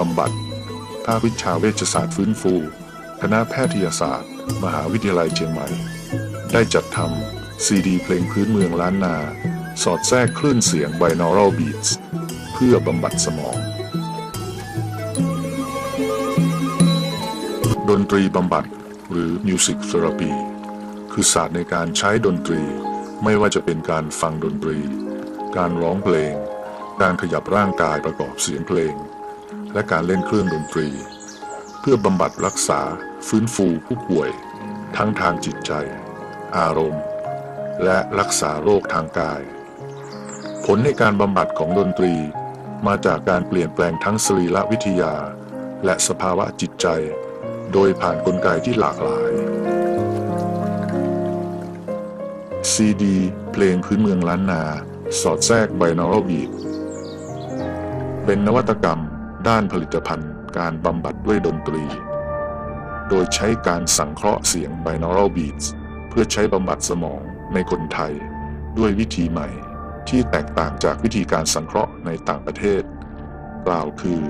บำบัด ภาควิชาเวชศาสตร์ฟื้นฟู คณะแพทยศาสตร์ มหาวิทยาลัยเชียงใหม่ ได้จัดทำซีดีเพลงพื้นเมืองล้านนา สอดแทรกคลื่นเสียง binaural beats เพื่อบำบัดสมอง ดนตรีบำบัดหรือ Music Therapy คือศาสตร์ในการใช้ดนตรี ไม่ว่าจะเป็นการฟังดนตรี การร้องเพลง การขยับร่างกายประกอบเสียงเพลง และการเล่นเครื่องดนตรี เพื่อบำบัดรักษาฟื้นฟูผู้ป่วย ทั้งทางจิตใจ อารมณ์ และรักษาโรคทางกาย ผลในการบำบัดของดนตรีมาจากการเปลี่ยนแปลงทั้งสรีรวิทยา และสภาวะจิตใจ โดยผ่านนกลไกที่หลากหลาย ซีดี เพลงพื้นเมืองล้านนา สอดแทรกไบนอรัลบีดเป็นนวัตกรรม ด้านผลิตภัณฑ์การบำบัดด้วยดนตรี โดยใช้การสังเคราะห์เสียง binaural beats เพื่อใช้บำบัดสมองในคนไทย ด้วยวิธีใหม่ที่แตกต่างจากวิธีการสังเคราะห์ในต่างประเทศ กล่าวคือ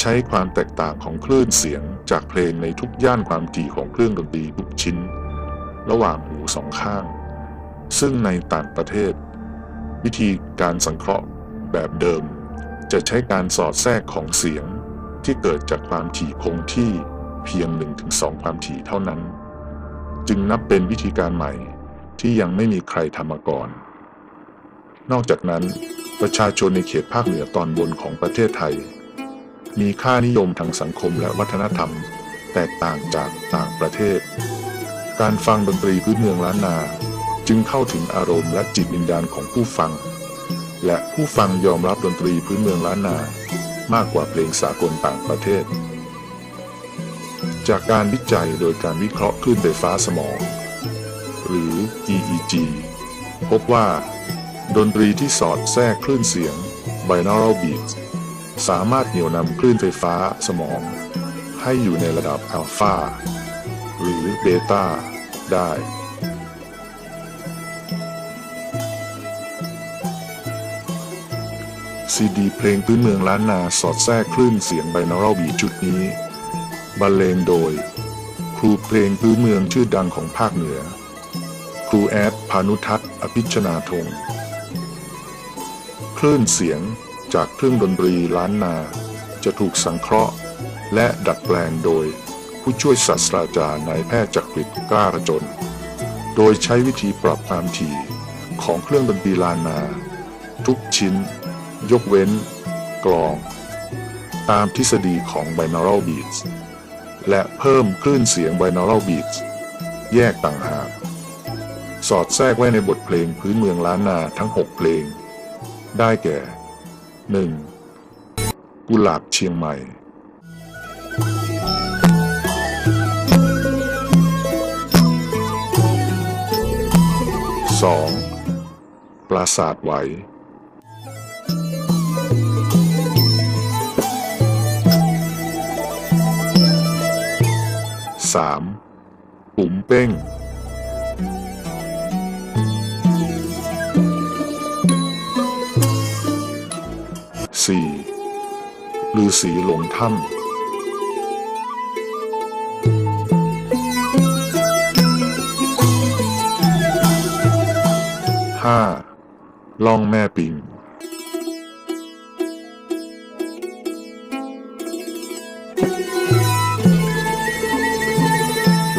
ใช้ความแตกต่างของคลื่นเสียงจากเพลงในทุกย่านความถี่ของเครื่องดนตรีทุกชิ้น ระหว่างหูสองข้าง ซึ่งในต่างประเทศ วิธีการสังเคราะห์แบบเดิม จะใช้การสอดแทรกของเสียงที่เกิดจากความถี่คงที่เพียง 1-2 ความถี่เท่านั้น จึงนับเป็นวิธีการใหม่ที่ยังไม่มีใครทำมาก่อน นอกจากนั้นประชาชนในเขตภาคเหนือตอนบนของประเทศไทย มีค่านิยมทางสังคมและวัฒนธรรม แตกต่างจากต่างประเทศ การฟังดนตรีพื้นเมืองล้านนา จึงเข้าถึงอารมณ์และจิตวิญญาณของผู้ฟัง และผู้ฟังยอมรับดนตรีพื้นเมืองล้านนามากกว่าเพลงสากลต่างประเทศ จากการวิจัยโดยการวิเคราะห์คลื่นไฟฟ้าสมอง หรือ EEG พบว่า ดนตรีที่สอดแทรกคลื่นเสียง binaural beats สามารถเหนี่ยวนำคลื่นไฟฟ้าสมอง ให้อยู่ในระดับอัลฟาหรือเบต้าได้ ซีดีเพลงพื้นเมืองล้านนาสอดแทรกคลื่นเสียงไบนอรัลบีชุดนี้ บรรเลงโดย ครูเพลงพื้นเมืองชื่อดังของภาคเหนือ ครูแอดพานุทัศน์อภิชนาทงคลื่นเสียงจากเครื่องดนตรีล้านนา จะถูกสังเคราะห์ และดัดแปลงโดยผู้ช่วยศาสตราจารย์นายแพทย์จักริดกล้าระจน โดยใช้วิธีปรับความถี่ของเครื่องดนตรีล้านนา ทุกชิ้น ยกเว้น กลอง ตามทฤษฎีของ binaural beats และเพิ่มคลื่นเสียง binaural beats แยกต่างหาก สอดแทรกไว้ในบทเพลงพื้นเมืองล้านนาทั้ง 6 เพลง ได้แก่ 1. กุหลาบเชียงใหม่ 2. ปราสาทไหว 3. ปุ๋มเป้ง 4. ลือสีหลงถ้ำ 5. ล่องแม่ปิง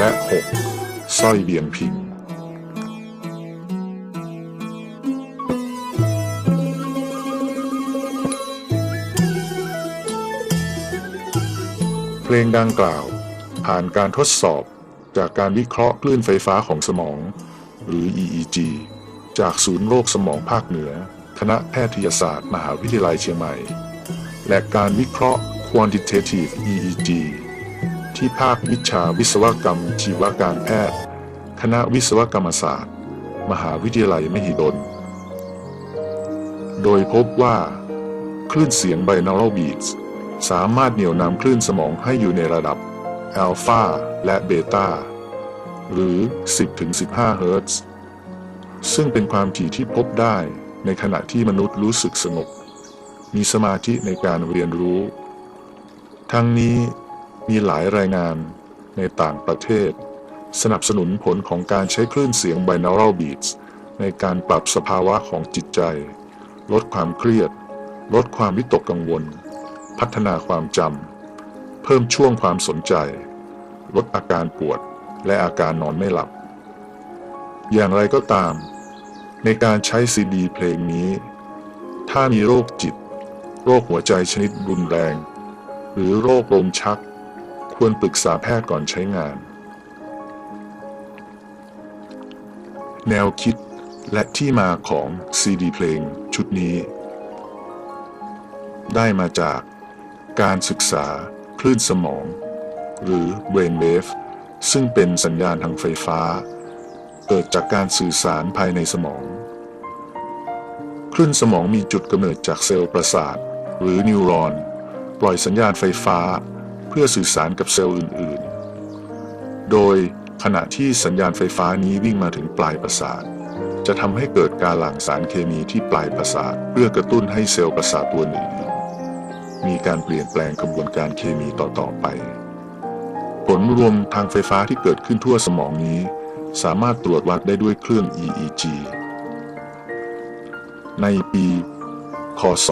และ 6. สร้อยเบียงพิงเพลงดังกล่าว ผ่านการทดสอบจากการวิเคราะห์คลื่นไฟฟ้าของสมอง หรือ EEG จากศูนย์โรคสมองภาคเหนือ คณะแพทยศาสตร์ มหาวิทยาลัยเชียงใหม่ และการวิเคราะห์ quantitative EEG ที่ภาควิชาวิศวกรรม ชีวการแพทย์ คณะวิศวกรรมศาสตร์ มหาวิทยาลัยมหิดล โดยพบว่า คลื่นเสียง binaural beats สามารถเหนี่ยวนำคลื่นสมองให้อยู่ในระดับอัลฟาและเบต้าหรือ 10-15 เฮิรตซ์ ซึ่งเป็นความถี่ที่พบได้ในขณะที่มนุษย์รู้สึกสงบ มีสมาธิในการเรียนรู้ ทั้งนี้ มีหลายรายงานในต่างประเทศ สนับสนุนผลของการใช้คลื่นเสียง binaural beats ในการปรับสภาวะของจิตใจ ลดความเครียด ลดความวิตกกังวล พัฒนาความจำ เพิ่มช่วงความสนใจ ลดอาการปวดและอาการนอนไม่หลับ อย่างไรก็ตาม ในการใช้ซีดีเพลงนี้ ถ้ามีโรคจิต โรคหัวใจชนิดรุนแรง หรือโรคลมชัก ควรปรึกษาแพทย์ก่อนใช้งาน แนวคิดและที่มาของซีดีเพลงชุดนี้ ได้มาจากการศึกษาคลื่นสมอง หรือ brainwave ซึ่งเป็นสัญญาณทางไฟฟ้า เกิดจากการสื่อสารภายในสมอง คลื่นสมองมีจุดกำเนิดจากเซลล์ประสาท หรือนิวรอน ปล่อยสัญญาณไฟฟ้า พื่อสื่อสารกับเซลล์อื่น ๆ โดยขณะที่สัญญาณไฟฟ้านี้วิ่งมาถึงปลายประสาท จะทำให้เกิดการหลั่งสารเคมีที่ปลายประสาท เพื่อกระตุ้นให้เซลล์ประสาทตัวหนึ่ง มีการเปลี่ยนแปลงกระบวนการเคมีต่อ ๆ ไป ผลรวมทางไฟฟ้าที่เกิดขึ้นทั่วสมองนี้ สามารถตรวจวัดได้ด้วยเครื่อง EEG ในปี คศ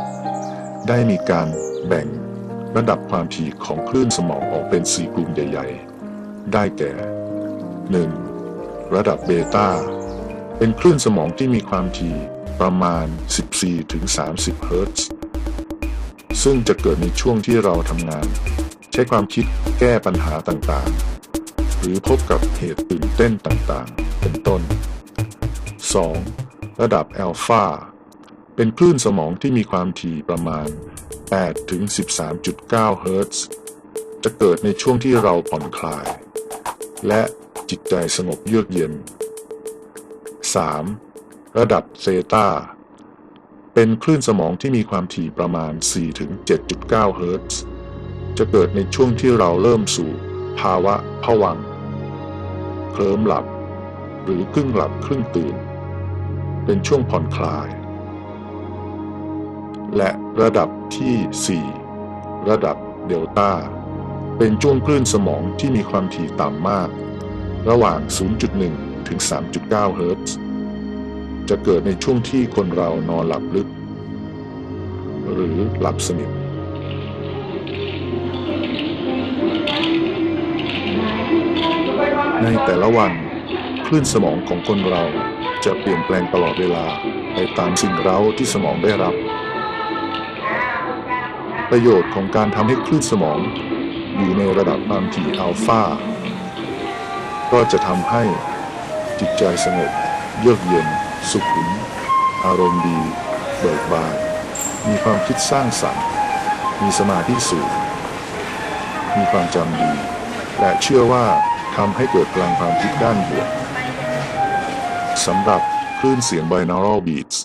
1930 ได้มีการ แบ่งระดับความถี่ของคลื่นสมองออกเป็น 4 กลุ่มใหญ่ ๆ ได้แก่ 1. ระดับเบต้า เป็นคลื่นสมองที่มีความถี่ประมาณ 14-30 เฮิรตซ์ซึ่งจะเกิดในช่วงที่เราทำงาน ใช้ความคิดแก้ปัญหาต่างๆ หรือพบกับเหตุตื่นเต้นต่างๆ เป็นต้น 2. ระดับแอลฟาเป็นคลื่นสมองที่มีความถี่ประมาณ 8ถึง13.9 เฮิรตซ์ จะเกิดในช่วงที่เราผ่อนคลาย และจิตใจสงบเยือกเย็น 3. ระดับเซตาเป็นคลื่นสมองที่มีความถี่ประมาณ 4 ถึง 7.9 เฮิรตซ์ จะเกิดในช่วงที่เราเริ่มสู่ภาวะผวัง เคลิ้มหลับ หรือกึ่งหลับครึ่งตื่น เป็นช่วงผ่อนคลาย และระดับที่ 4 ระดับเดลต้า เป็นช่วงคลื่นสมองที่มีความถี่ต่ำมาก ระหว่าง 0.1 ถึง 3.9 เฮิรตซ์จะเกิดในช่วงที่คนเรานอนหลับลึก หรือหลับสนิทในแต่ละวันคลื่นสมองของคนเราจะเปลี่ยนแปลงตลอดเวลาไปตามสิ่งเร้าที่สมองได้รับ ประโยชน์ของการทำให้คลื่นสมอง อยู่ในระดับความถี่อัลฟาก็จะทำให้จิตใจสงบ เยือกเย็น สุขุม อารมณ์ดี เบิกบาน มีความคิดสร้างสรรค์ มีสมาธิสูง มีความจำดี และเชื่อว่าทำให้เกิดพลังความคิดด้านบวกสำหรับคลื่นเสียง binaural beats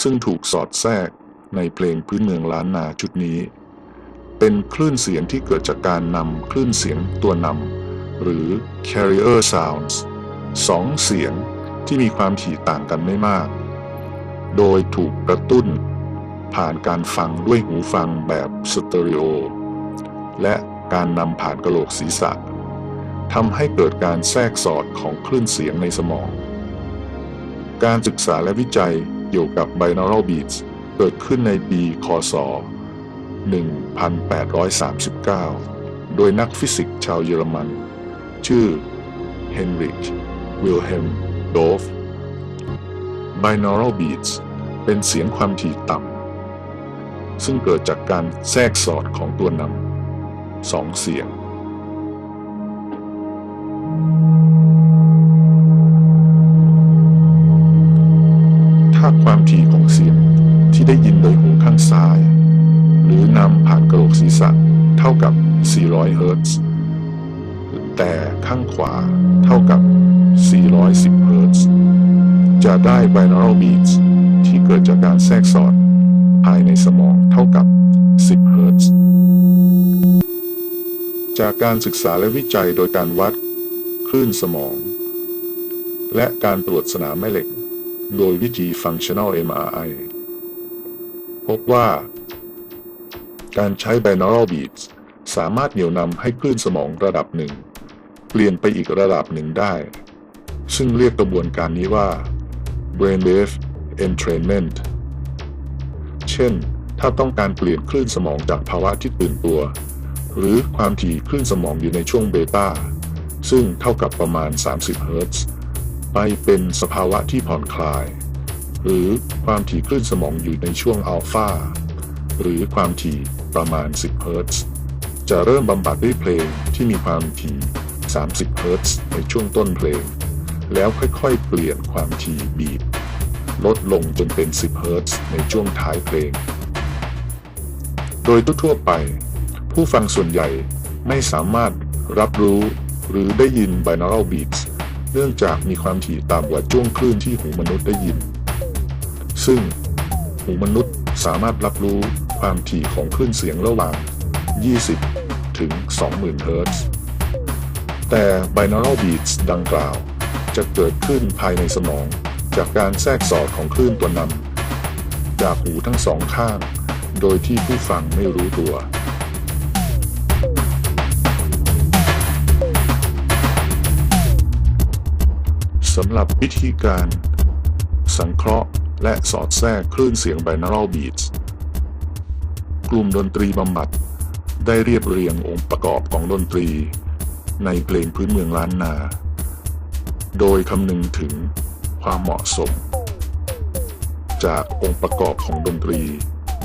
ซึ่งถูกสอดแทรกในเพลงพื้นเมืองล้านนาชุดนี้ เป็นคลื่นเสียงที่เกิดจากการนำคลื่นเสียงตัวนำหรือ carrier sounds สองเสียงที่มีความถี่ต่างกันไม่มาก โดยถูกกระตุ้น ผ่านการฟังด้วยหูฟังแบบสเตอริโอและการนำผ่านกระโหลกศีรษะทำให้เกิดการแทรกสอดของคลื่นเสียงในสมอง การศึกษาและวิจัยเกี่ยวกับ binaural beats เกิดขึ้นในปี คศ 1839 โดยนักฟิสิกส์ชาวเยอรมัน ชื่อเฮนริชวิลเฮมโดฟ binaural beats เป็นเสียงความถี่ต่ำ ซึ่งเกิดจากการแทรกสอดของตัวนำสองเสียง ถ้าความถี่ของเสียงที่ได้ยินโดยหูข้างซ้าย หรือนำผ่านกระโหลกศีรษะเท่ากับ 400 เฮิรตซ์ แต่ข้างขวาเท่ากับ 410 เฮิรตซ์ จะได้ binaural beats ที่เกิดจากการแทรกสอดภายในสมองเท่ากับ 10 เฮิรตซ์ จากการศึกษาและวิจัยโดยการวัดคลื่นสมอง และการตรวจสนามแม่เหล็ก โดยวิธี functional MRI พบว่า การใช้ binaural beats สามารถเหนี่ยวนำให้คลื่นสมองระดับหนึ่ง เปลี่ยนไปอีกระดับหนึ่งได้ ซึ่งเรียกกระบวนการนี้ว่า brainwave entrainment เช่น ถ้าต้องการเปลี่ยนคลื่นสมองจากภาวะที่ตื่นตัว หรือความถี่คลื่นสมองอยู่ในช่วงเบต้า ซึ่งเท่ากับประมาณ 30 เฮิรตซ์ ไปเป็นสภาวะที่ผ่อนคลาย หรือความถี่คลื่นสมองอยู่ในช่วงอัลฟา หรือความถี่ประมาณ 10 เฮิรตซ์ จะเริ่มบำบัดด้วยเพลงที่มีความถี่ 30 เฮิรตซ์ในช่วงต้นเพลง แล้วค่อยๆ เปลี่ยนความถี่บีบ ลดลงจนเป็น 10 เฮิรตซ์ในช่วงท้ายเพลง โดยทั่วๆไป ผู้ฟังส่วนใหญ่ไม่สามารถรับรู้หรือได้ยิน binaural beats เนื่องจากมีความถี่ต่ำกว่าช่วงคลื่นที่หูมนุษย์ได้ยิน ซึ่งหูมนุษย์สามารถรับรู้ ความถี่ของคลื่นเสียงระหว่าง 20 ถึง 20,000 เฮิรตซ์ แต่ binaural beats ดังกล่าว จะเกิดขึ้นภายในสมอง จากการแทรกสอดของคลื่นตัวนำจากหูทั้งสองข้าง โดยที่ผู้ฟังไม่รู้ตัวสำหรับวิธีการ สังเคราะห์และสอดแทรกคลื่นเสียง binaural beats กลุ่มดนตรีบำบัด ได้เรียบเรียงองค์ประกอบของดนตรี ในเพลงพื้นเมืองล้านนา โดยคำนึงถึงความเหมาะสม จากองค์ประกอบของดนตรี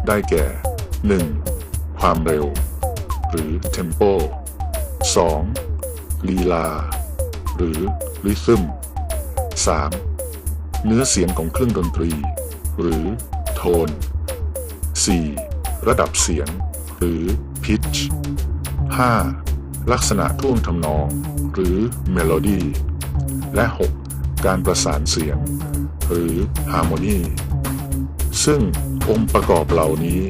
ได้แก่ 1. ความเร็ว หรือ tempo 2. ลีลา หรือ rhythm 3. เนื้อเสียงของเครื่องดนตรี หรือโทน 4. ระดับเสียง หรือ pitch 5. ลักษณะท่วงทำนอง หรือ melody และ 6. การประสานเสียง หรือ harmony ซึ่งองค์ประกอบเหล่านี้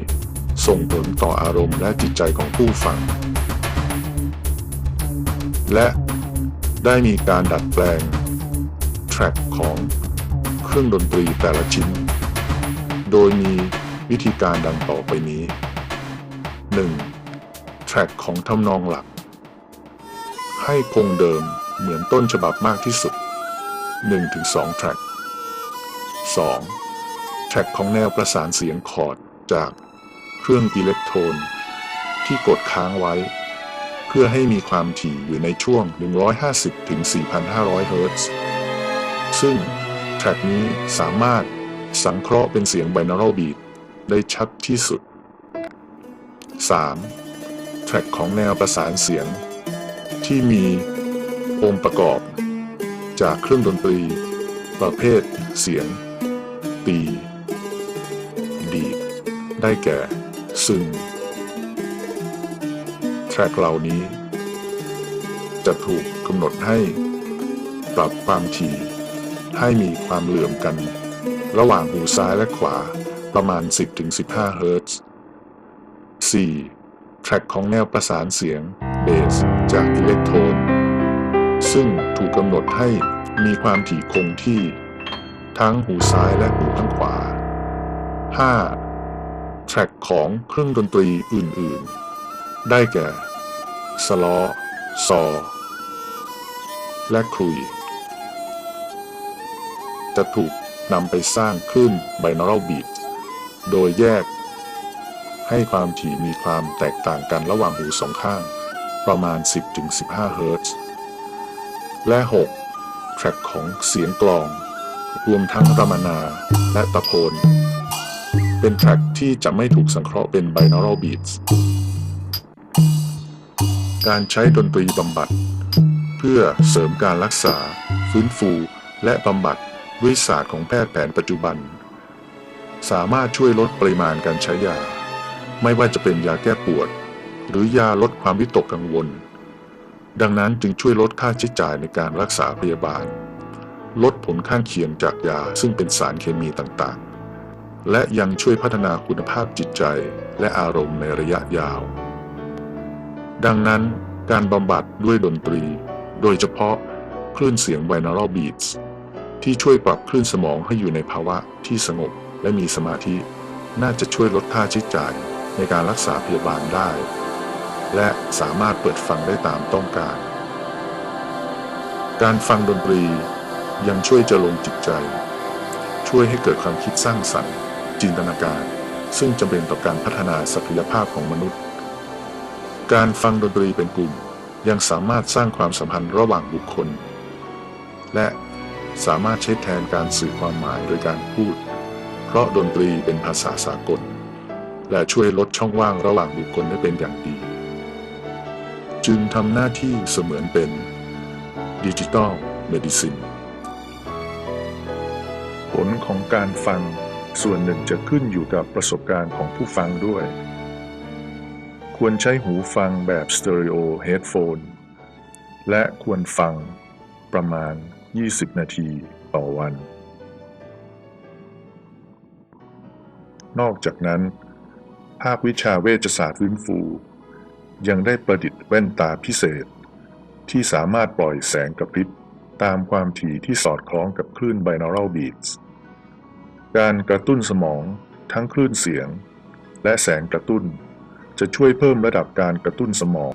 ส่งผลต่ออารมณ์และจิตใจของผู้ฟัง และได้มีการดัดแปลง แทร็กของเครื่องดนตรีแต่ละชิ้น โดยมี วิธีการดังต่อไปนี้ 1. แทร็กของทำนองหลัก ให้คงเดิมเหมือนต้นฉบับมากที่สุด 1-2 แทร็ก 2. แทร็กของแนวประสานเสียงคอร์ดจากเครื่องอิเล็กโทรนที่กดค้างไว้ เพื่อให้มีความถี่อยู่ในช่วง 150-4,500 เฮิรตซ์ซึ่งแทร็กนี้สามารถสังเคราะห์เป็นเสียง binaural beat ได้ชัดที่สุด 3. แทร็กของแนวประสานเสียง ที่มีองค์ประกอบ จากเครื่องดนตรี ประเภท เสียง ตี ดีด ได้แก่ ซึงแทร็กเหล่านี้ จะถูกกำหนดให้ ปรับความถี่ ให้มีความเหลื่อมกัน ระหว่างหูซ้ายและขวา ประมาณ 10-15 เฮิรตซ์ 4. แทร็กของแนวประสานเสียงเบสจากอิเล็กโทรนซึ่งถูกกำหนดให้มีความถี่คงที่ ทั้งหูซ้ายและหูข้างขวา 5. แทร็กของเครื่องดนตรีอื่น ๆ ได้แก่ สลอซอ และคลุย จะถูกนำไปสร้างคลื่น binaural beat โดยแยก ให้ความถี่มีความแตกต่างกันระหว่างหูสองข้าง ประมาณ 10-15 เฮิรตซ์ และ 6. แทร็กของเสียงกลอง รวมทั้งรามนาและตะโพน เป็นแทร็กที่จะไม่ถูกสังเคราะห์เป็น binaural beats การใช้ดนตรีบำบัด เพื่อเสริมการรักษา ฟื้นฟู และบำบัดด้วยศาสตร์ของแพทย์แผนปัจจุบัน สามารถช่วยลดปริมาณการใช้ยา ไม่ว่าจะเป็นยาแก้ปวด หรือยาลดความวิตกกังวล ดังนั้นจึงช่วยลดค่าใช้จ่ายในการรักษาพยาบาล ลดผลข้างเคียงจากยาซึ่งเป็นสารเคมีต่างๆ และยังช่วยพัฒนาคุณภาพจิตใจและอารมณ์ในระยะยาว ดังนั้นการบำบัดด้วยดนตรี โดยเฉพาะคลื่นเสียง binaural beats ที่ช่วยปรับคลื่นสมองให้อยู่ในภาวะที่สงบ และมีสมาธิ น่าจะช่วยลดค่าใช้จ่ายในการรักษาพยาบาลได้ และสามารถเปิดฟังได้ตามต้องการ การฟังดนตรียังช่วยจะลงจิตใจ ช่วยให้เกิดความคิดสร้างสรรค์ จินตนาการ ซึ่งจำเป็นต่อการพัฒนาศักยภาพของมนุษย์ การฟังดนตรีเป็นกลุ่มยังสามารถสร้างความสัมพันธ์ระหว่างบุคคล และสามารถใช้แทนการสื่อความหมายโดยการพูด เพราะดนตรีเป็นภาษาสากล และช่วยลดช่องว่างระหว่างบุคคลได้เป็นอย่างดี จึงทำหน้าที่เสมือนเป็นดิจิ t a ลเมดิซินผลของการฟังส่วนหนึ่งจะขึ้นอยู่กับประสบการณ์ของผู้ฟังด้วย ควรใช้หูฟังแบบสเตอริโอเฮดโฟนและควรฟังประมาณ 20 นาทีต่อวัน นอกจากนั้น ภาควิชาเวชศาสตร์ฟื้นฟู ยังได้ประดิษฐ์แว่นตาพิเศษ ที่สามารถปล่อยแสงกระพริบตามความถี่ที่สอดคล้องกับคลื่นไบนอรัลบีทส์การกระตุ้นสมองทั้งคลื่นเสียง และแสงกระตุ้น จะช่วยเพิ่มระดับการกระตุ้นสมอง